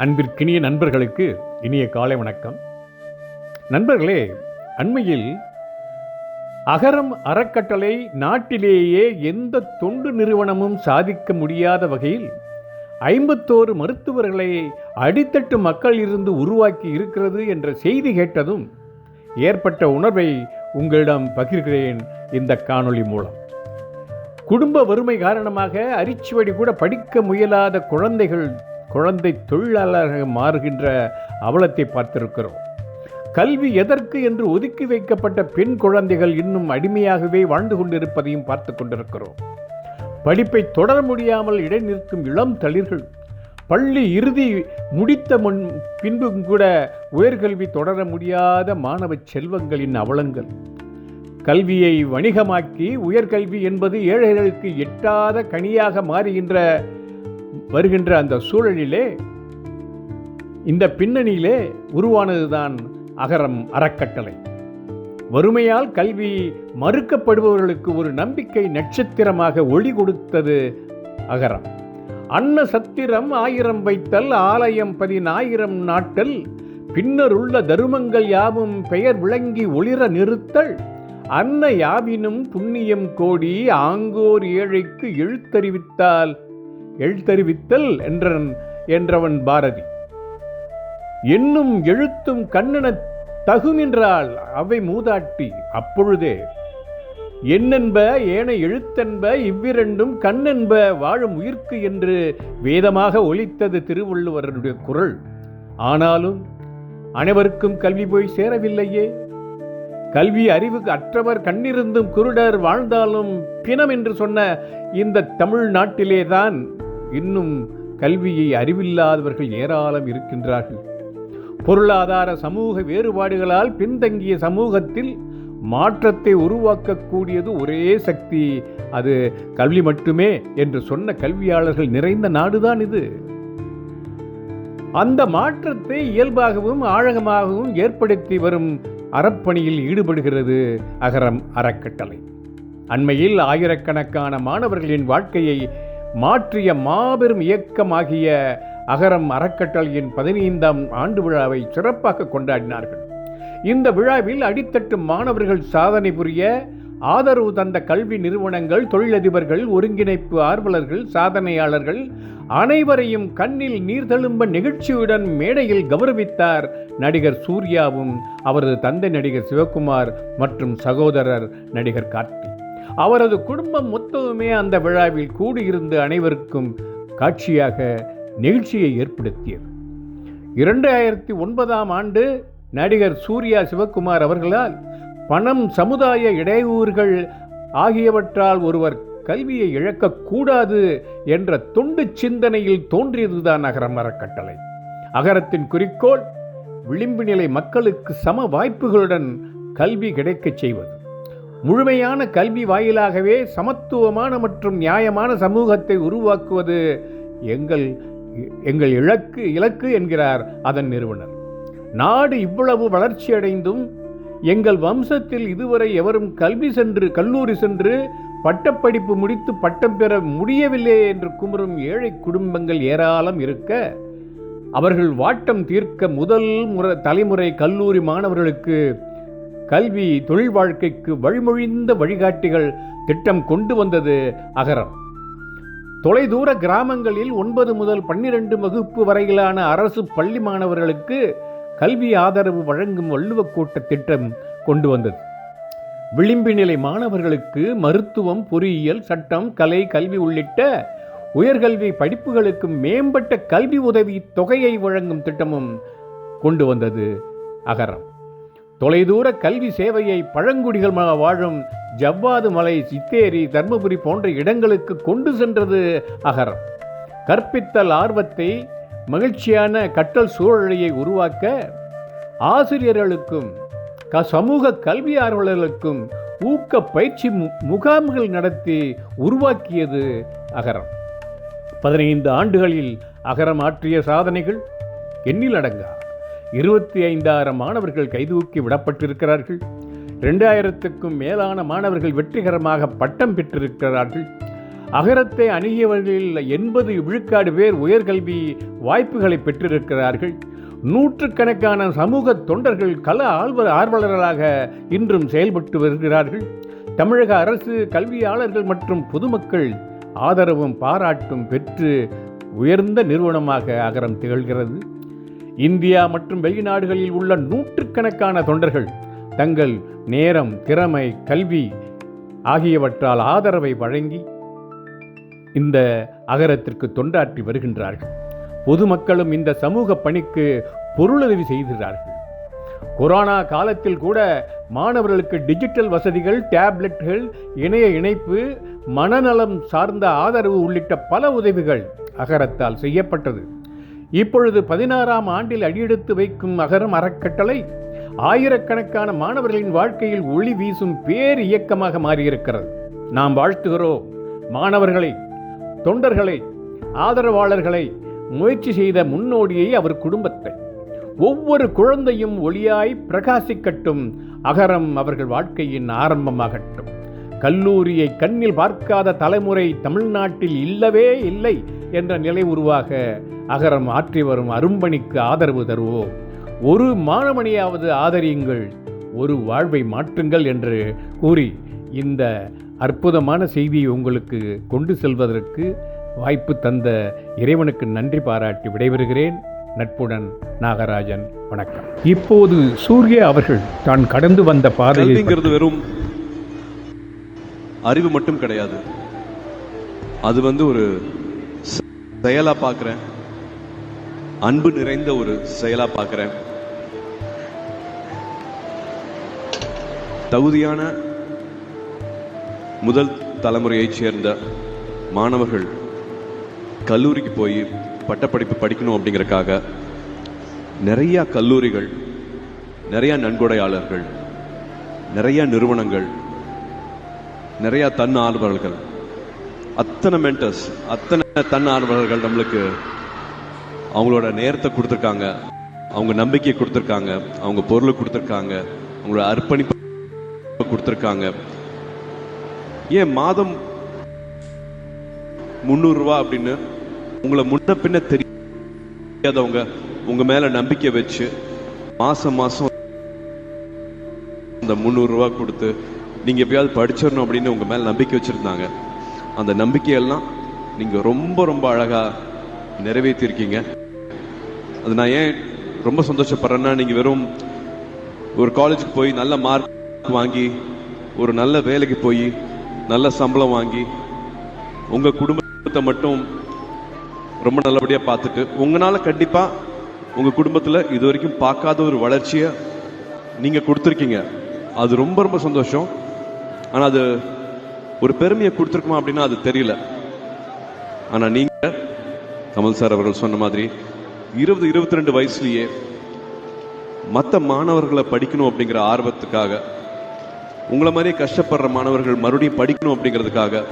அன்பிற்கினிய நண்பர்களுக்கு இனிய காலை வணக்கம். நண்பர்களே அண்மையில் அகரம் அறக்கட்டளை நாட்டிலேயே எந்த தொண்டு நிறுவனமும் சாதிக்க முடியாத வகையில் ஐம்பத்தோரு மருத்துவர்களை அடித்தட்டு மக்கள் இருந்து உருவாக்கி இருக்கிறது என்ற செய்தி கேட்டதும் ஏற்பட்ட உணர்வை உங்களிடம் பகிர்கிறேன் இந்த காணொளி மூலம். குடும்ப வறுமை காரணமாக அரிச்சுவடி கூட படிக்க முயலாத குழந்தைகள் குழந்தை தொழிலாளராக மாறுகின்ற அவலத்தை பார்த்திருக்கிறோம். கல்வி எதற்கு என்று ஒதுக்கி வைக்கப்பட்ட பெண் குழந்தைகள் இன்னும் அடிமையாகவே வாழ்ந்து கொண்டிருப்பதையும் பார்த்து கொண்டிருக்கிறோம். படிப்பை தொடர முடியாமல் இடைநிற்கும் இளம் தளிர்கள் பள்ளி இறுதி முடித்த முன் பின்பும் கூட உயர்கல்வி தொடர முடியாத மாணவ செல்வங்களின் அவலங்கள். கல்வியை வணிகமாக்கி உயர்கல்வி என்பது ஏழைகளுக்கு எட்டாத கனியாக மாறுகின்ற வருகின்ற அந்த சூழலிலே இந்த பின்னணியிலே உருவானதுதான் அகரம் அறக்கட்டளை. வறுமையால் கல்வி மறுக்கப்படுபவர்களுக்கு ஒரு நம்பிக்கை நட்சத்திரமாக ஒளி கொடுத்தது அகரம். அன்ன சத்திரம் ஆயிரம் வைத்தல் ஆலயம் பதினாயிரம் நாட்டல் பின்னர் உள்ள தருமங்கள் யாவும் பெயர் விளங்கி ஒளிர நிறுத்தல் அன்ன யாவினும் புண்ணியம் கோடி ஆங்கோர் ஏழைக்கு எழுத்தறிவித்தால் எழுத்தறிவித்தல் என்றன் என்றவன் பாரதி. என்னும் எழுத்தும் கண்ணென தகுமென்றால் அவை மூதாட்டி அப்பொழுதே. என்னென்ப ஏன எழுத்தென்ப இவ்விரண்டும் கண்ணென்ப வாழும் உயிர்க்கு என்று வேதமாக ஒலித்தது திருவள்ளுவருடைய குரல். ஆனாலும் அனைவருக்கும் கல்வி போய் சேரவில்லையே. கல்வி அறிவுக்கு அற்றவர் கண்ணிருந்தும் குருடர் வாழ்ந்தாலும் பிணம் என்று சொன்ன இந்த தமிழ் நாட்டிலேதான் இன்னும் கல்வியை அறிவில்லாதவர்கள் ஏராளம் இருக்கின்றார்கள். பொருளாதார சமூக வேறுபாடுகளால் பின்தங்கிய சமூகத்தில் மாற்றத்தை உருவாக்கக்கூடியது ஒரே சக்தி அது கல்வி மட்டுமே என்று சொன்ன கல்வியாளர்கள் நிறைந்த நாடுதான் இது. அந்த மாற்றத்தை இயல்பாகவும் ஆழகமாகவும் ஏற்படுத்தி வரும் அறப்பணியில் ஈடுபடுகிறது அகரம் அறக்கட்டளை. அண்மையில் ஆயிரக்கணக்கான மாணவர்களின் வாழ்க்கையை மாற்றிய மாபெரும் இயக்கமாகிய அகரம் அறக்கட்டளையின் பதினைந்தாம் ஆண்டு விழாவை சிறப்பாக கொண்டாடினார்கள். இந்த விழாவில் அடித்தட்டு மாணவர்கள் சாதனை புரிய ஆதரவு தந்த கல்வி நிறுவனங்கள் தொழிலதிபர்கள் ஒருங்கிணைப்பு ஆர்வலர்கள் சாதனையாளர்கள் அனைவரையும் கண்ணில் நீர்தழும்ப நிகழ்ச்சியுடன் மேடையில் கௌரவித்தார் நடிகர் சூர்யாவும் அவரது தந்தை நடிகர் சிவகுமார் மற்றும் சகோதரர் நடிகர் கார்த்தி. அவரது குடும்பம் மொத்தமுமே அந்த விழாவில் கூடியிருந்து அனைவருக்கும் காட்சியாக நிகழ்ச்சியை ஏற்படுத்தியது. இரண்டாயிரத்தி ஒன்பதாம் ஆண்டு நடிகர் சூர்யா சிவகுமார் அவர்களால் பணம் சமுதாய இடையூறுகள் ஆகியவற்றால் ஒருவர் கல்வியை இழக்கக்கூடாது என்ற தொண்டு சிந்தனையில் தோன்றியதுதான் அகரம் அறக்கட்டளை அகரத்தின் குறிக்கோள் விளிம்பு நிலை மக்களுக்கு சம வாய்ப்புகளுடன் கல்வி கிடைக்கச் செய்வது. முழுமையான கல்வி வாயிலாகவே சமத்துவமான மற்றும் நியாயமான சமூகத்தை உருவாக்குவது எங்கள் எங்கள் இலக்கு இலக்கு என்கிறார் அதன் நிறுவனர். நாடு இவ்வளவு வளர்ச்சியடைந்தும் எங்கள் வம்சத்தில் இதுவரை எவரும் கல்வி சென்று கல்லூரி சென்று பட்டப்படிப்பு முடித்து பட்டம் பெற முடியவில்லை என்று குமுறும் ஏழை குடும்பங்கள் ஏராளம் இருக்க அவர்கள் வாட்டம் தீர்க்க முதல் முறை தலைமுறை கல்லூரி மாணவர்களுக்கு கல்வி தொழில் வாழ்க்கைக்கு வழிமொழிந்த வழிகாட்டிகள் திட்டம் கொண்டு வந்தது அகரம். தொலைதூர கிராமங்களில் ஒன்பது முதல் பன்னிரண்டு வகுப்பு வரையிலான அரசு பள்ளி மாணவர்களுக்கு கல்வி ஆதரவு வழங்கும் வள்ளுவ கூட்ட திட்டம் கொண்டு வந்தது. விளிம்பு நிலை மாணவர்களுக்கு மருத்துவம் பொறியியல் சட்டம் கலை கல்வி உள்ளிட்ட உயர்கல்வி படிப்புகளுக்கு மேம்பட்ட கல்வி உதவி தொகையை வழங்கும் திட்டமும் கொண்டு வந்தது அகரம். தொலைதூர கல்வி சேவையை பழங்குடிகள் வாழும் ஜவ்வாது மலை சித்தேரி தர்மபுரி போன்ற இடங்களுக்கு கொண்டு சென்றது அகரம். கற்பித்தல் ஆர்வத்தை மகிழ்ச்சியான கற்றல் சூழலையை உருவாக்க ஆசிரியர்களுக்கும் க சமூக கல்வி ஆர்வலர்களுக்கும் ஊக்க பயிற்சி முகாம்கள் நடத்தி உருவாக்கியது அகரம். பதினைந்து ஆண்டுகளில் அகரம் ஆற்றிய சாதனைகள் எண்ணில் அடங்கா இருபத்தி ஐந்தாயிரம் மாணவர்கள் கைதூக்கி விடப்பட்டிருக்கிறார்கள். ரெண்டாயிரத்துக்கும் மேலான மாணவர்கள் வெற்றிகரமாக பட்டம் பெற்றிருக்கிறார்கள். அகரத்தை அணுகியவர்களில் எண்பது விழுக்காடு பேர் உயர்கல்வி வாய்ப்புகளை பெற்றிருக்கிறார்கள். நூற்றுக்கணக்கான சமூக தொண்டர்கள் கல ஆழ்வ ஆர்வலர்களாக இன்றும் செயல்பட்டு வருகிறார்கள். தமிழக அரசு கல்வியாளர்கள் மற்றும் பொதுமக்கள் ஆதரவும் பாராட்டும் பெற்று உயர்ந்த நிறுவனமாக அகரம் திகழ்கிறது. இந்தியா மற்றும் வெளிநாடுகளில் உள்ள நூற்றுக்கணக்கான தொண்டர்கள் தங்கள் நேரம் திறமை கல்வி ஆகியவற்றால் ஆதரவை வழங்கி இந்த அகரத்திற்கு தொண்டாற்றி வருகின்றார்கள். பொதுமக்களும் இந்த சமூக பணிக்கு பொருளுதவி செய்கிறார்கள். கொரோனா காலத்தில் கூட மாணவர்களுக்கு டிஜிட்டல் வசதிகள் டேப்லெட்கள் இணைய இணைப்பு மனநலம் சார்ந்த ஆதரவு உள்ளிட்ட பல உதவிகள் அகரத்தால் செய்யப்பட்டது. இப்பொழுது பதினாறாம் ஆண்டில் அடியெடுத்து வைக்கும் அகரம் அறக்கட்டளை ஆயிரக்கணக்கான மாணவர்களின் வாழ்க்கையில் ஒளி வீசும் பேர் இயக்கமாக மாறியிருக்கிறது. நாம் வாழ்த்துகிறோம் மாணவர்களை தொண்டர்களை ஆதரவாளர்களை முயற்சி செய்த முன்னோடியை அவர் குடும்பத்தை. ஒவ்வொரு குழந்தையும் ஒளியாய் பிரகாசிக்கட்டும் அகரம் அவர்கள் வாழ்க்கையின் ஆரம்பமாகட்டும். கல்லூரியை கண்ணில் பார்க்காத தலைமுறை தமிழ்நாட்டில் இல்லவே இல்லை என்ற நிலை உருவாக அகரம் ஆற்றி வரும் அரும்பணிக்கு ஆதரவு தருவோம் ஒரு மாணவனையாவது ஆதரியுங்கள் ஒரு வாழ்வை மாற்றுங்கள் என்று கூறி இந்த அற்புதமான செய்தியை உங்களுக்கு கொண்டு செல்வதற்கு வாய்ப்பு தந்த இறைவனுக்கு நன்றி பாராட்டி விடைபெறுகிறேன். நட்புடன் நாகராஜன் வணக்கம். இப்போது சூர்யா அவர்கள் தான் கடந்து வந்த பாதைங்கிறது வெறும் அறிவு மட்டும் கிடையாது. அது வந்து ஒரு செயலாக பார்க்குறேன். அன்பு நிறைந்த ஒரு செயலா பார்க்கிறேன். தகுதியான முதல் தலைமுறையைச் சேர்ந்த மாணவர்கள் கல்லூரிக்கு போய் பட்டப்படிப்பு படிக்கணும் அப்படிங்கறக்காக நிறைய கல்லூரிகள் நிறைய நன்கொடையாளர்கள் நிறைய நிறுவனங்கள் நிறைய தன்னார்வலர்கள். அத்தனை மென்டர்ஸ் அத்தனை தன்னார்வலர்கள் நம்மளுக்கு அவங்களோட நேரத்தை கொடுத்துருக்காங்க. அவங்க நம்பிக்கையை கொடுத்துருக்காங்க. அவங்க பொருளை கொடுத்துருக்காங்க. அவங்களோட அர்ப்பணிப்பு கொடுத்துருக்காங்க. ஏன் மாதம் முந்நூறு ரூபா அப்படின்னு உங்களை முன்ன பின்ன தெரியாதவங்க உங்க மேல நம்பிக்கை வச்சு மாசம் மாசம் அந்த முந்நூறுரூவா கொடுத்து நீங்க எப்பயாவது படிச்சிடணும் அப்படின்னு உங்க மேல நம்பிக்கை வச்சிருந்தாங்க. அந்த நம்பிக்கையெல்லாம் நீங்க ரொம்ப ரொம்ப அழகா நிறைவேற்றியிருக்கீங்க அது நான் ஏன் ரொம்ப சந்தோஷப்படுறேன்னா நீங்க வெறும் ஒரு காலேஜுக்கு போய் நல்ல மார்க் வாங்கி ஒரு நல்ல வேலைக்கு போய் நல்ல சம்பளம் வாங்கி உங்க குடும்பத்தை மட்டும் ரொம்ப நல்லபடியாக பார்த்துட்டு உங்களால கண்டிப்பா உங்க குடும்பத்துல இது வரைக்கும் பார்க்காத ஒரு வளர்ச்சியை நீங்க கொடுத்துருக்கீங்க. அது ரொம்ப ரொம்ப சந்தோஷம். ஆனா அது ஒரு பெருமையை கொடுத்துருக்குமா அப்படின்னா அது தெரியல. ஆனா நீங்க கமல் சார் அவர்கள் சொன்ன மாதிரி இருபது இருபத்தி ரெண்டு வயசுலயே மற்ற மாணவர்களை படிக்கணும் அப்படிங்கிற ஆர்வத்துக்காக உங்களை மாதிரியே கஷ்டப்படுற மாணவர்கள் மறுபடியும் படிக்கணும் அப்படிங்கிறதுக்காக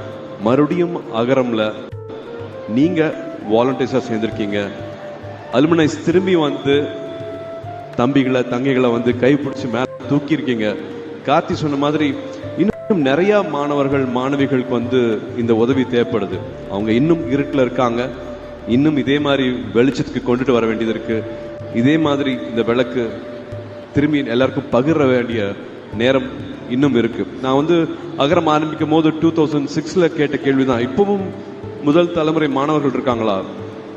மறுபடியும் அகரம்ல நீங்க வாலண்டியர்ஸாக சேர்ந்துருக்கீங்க. அலுமினைஸ் திரும்பி வந்து தம்பிகளை தங்கைகளை வந்து கைப்பிடிச்சி மேலே தூக்கியிருக்கீங்க. கார்த்தி சொன்ன மாதிரி இன்னும் நிறையா மாணவர்கள் மாணவிகளுக்கு வந்து இந்த உதவி தேவைப்படுது. அவங்க இன்னும் இருட்டில் இருக்காங்க. இன்னும் இதே மாதிரி வெளிச்சத்துக்கு கொண்டுட்டு வர வேண்டியது இருக்கு. இதே மாதிரி இந்த விளக்கு திரும்பி எல்லாருக்கும் பகிர வேண்டிய நேரம் இன்னும் இருக்கு. நான் வந்து அகரம் ஆரம்பிக்கும் போது டூ தௌசண்ட் சிக்ஸ்ல கேட்ட கேள்விதான். இப்பவும் முதல் தலைமுறை மாணவர்கள் இருக்காங்களா?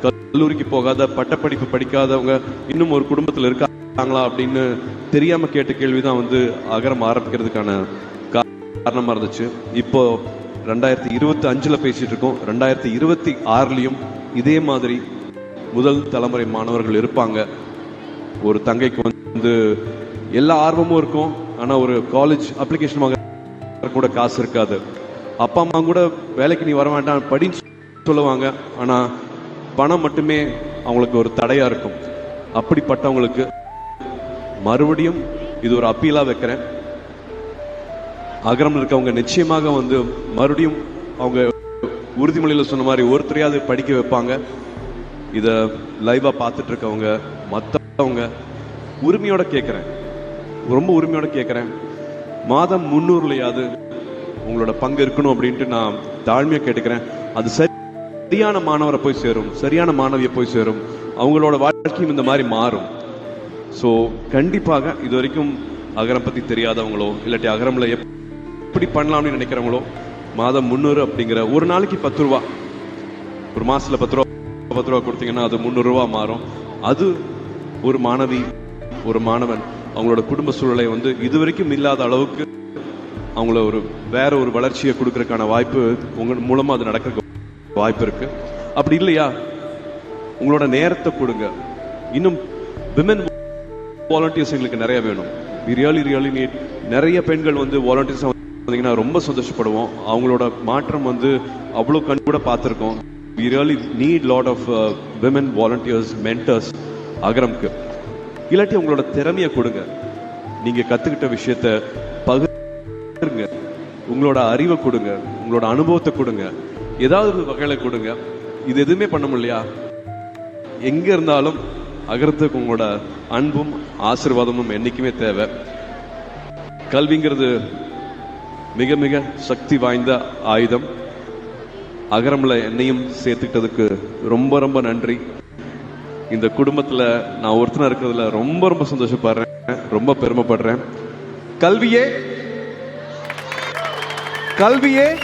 கல்லூரிக்கு போகாத பட்டப்படிப்பு படிக்காதவங்க இன்னும் ஒரு குடும்பத்தில் இருக்காங்களா அப்படின்னு தெரியாம கேட்ட கேள்விதான் வந்து அகரம் ஆரம்பிக்கிறதுக்கான காரணமாக காரணமா இருந்துச்சு. இப்போ ரெண்டாயிரத்தி இருபத்தி அஞ்சுல பேசிட்டு இருக்கோம் ரெண்டாயிரத்தி இருபத்தி ஆறுலயும் இதே மாதிரி முதல் தலைமுறை மாணவர்கள் இருப்பாங்க. ஒரு தங்கைக்கு வந்து எல்லா ஆர்வமும் இருக்கும். ஆனா ஒரு காலேஜ் அப்ளிகேஷன் வாங்க கூட காசு இருக்காது. அப்பா அம்மா கூட வேலைக்கு நீ வர வேண்டாம் படின்னு சொல்லுவாங்க. ஆனா பணம் மட்டுமே அவங்களுக்கு ஒரு தடையா இருக்கும். அப்படிப்பட்டவங்களுக்கு மறுபடியும் இது ஒரு அப்பீலா வைக்கிறேன். அகரம் இருக்கவங்க நிச்சயமாக வந்து மறுபடியும் அவங்க உறுதிமொழியில சொன்ன மாதிரி ஒருத்தரையாவது படிக்க வைப்பாங்க. இதை லைவாக பார்த்துட்டு இருக்கவங்க மற்றவங்க உரிமையோட கேட்குறேன் ரொம்ப உரிமையோட கேட்குறேன் மாதம் முந்நூறுலையாவது உங்களோட பங்கு இருக்கணும் அப்படின்ட்டு நான் தாழ்மையா கேட்டுக்கிறேன். அது சரியான மாணவரை போய் சேரும் சரியான மாணவியை போய் சேரும். அவங்களோட வாழ்க்கையும் இந்த மாதிரி மாறும். ஸோ கண்டிப்பாக இது வரைக்கும் அகரம் பத்தி தெரியாதவங்களோ இல்லாட்டி அகரம்ல எப்படி பண்ணலாம்னு நினைக்கிறவங்களோ மாதம் முந்நூறு அப்படிங்கிற ஒரு நாளைக்கு பத்து ரூபா. ஒரு மாசத்துல பத்து ரூபா பத்து ரூபா கொடுத்தீங்கன்னா அது முந்நூறு ரூபா மாறும். அது ஒரு மாணவி ஒரு மாணவன் அவங்களோட குடும்ப சூழலை வந்து இதுவரைக்கும் இல்லாத அளவுக்கு அவங்கள ஒரு வேற ஒரு வளர்ச்சியை கொடுக்கறதுக்கான வாய்ப்பு உங்க மூலமா அது நடக்கிறதுக்கு வாய்ப்பு இருக்கு. அப்படி இல்லையா? உங்களோட நேரத்தை கொடுங்க. இன்னும் விமன் வாலண்டியர்ஸ் எங்களுக்கு நிறைய வேணும். ரியாலி ரியலி ரியலி நீட் நிறைய பெண்கள் வந்து வாலண்டியர்ஸ் பார்த்தீங்கன்னா ரொம்ப சந்தோஷப்படுவோம். அவங்களோட மாற்றம் வந்து அவ்வளோ கண் கூட பார்த்துருக்கோம். We really need lot of women volunteers mentors அகரம்க்கு. இல்லாட்டி உங்களோட திறமையை கொடுங்க. நீங்கள் கற்றுக்கிட்ட விஷயத்த பகிருங்க உங்களோட அறிவை கொடுங்க. உங்களோட அனுபவத்தை கொடுங்க. ஏதாவது ஒரு வகையில கொடுங்க. இது எதுவுமே பண்ண முடியா எங்க இருந்தாலும் அகரத்துக்கு உங்களோட அன்பும் ஆசிர்வாதமும் என்றைக்குமே தேவை. கல்விங்கிறது மிக மிக சக்தி வாய்ந்த ஆயுதம். அகரமில் என்னையும் சேர்த்துக்கிட்டதுக்கு ரொம்ப ரொம்ப நன்றி. இந்த குடும்பத்துல நான் ஒருத்தனா இருக்கிறதுல ரொம்ப ரொம்ப சந்தோஷப்படுறேன். ரொம்ப பெருமைப்படுறேன். கல்வியே. கல்வியே.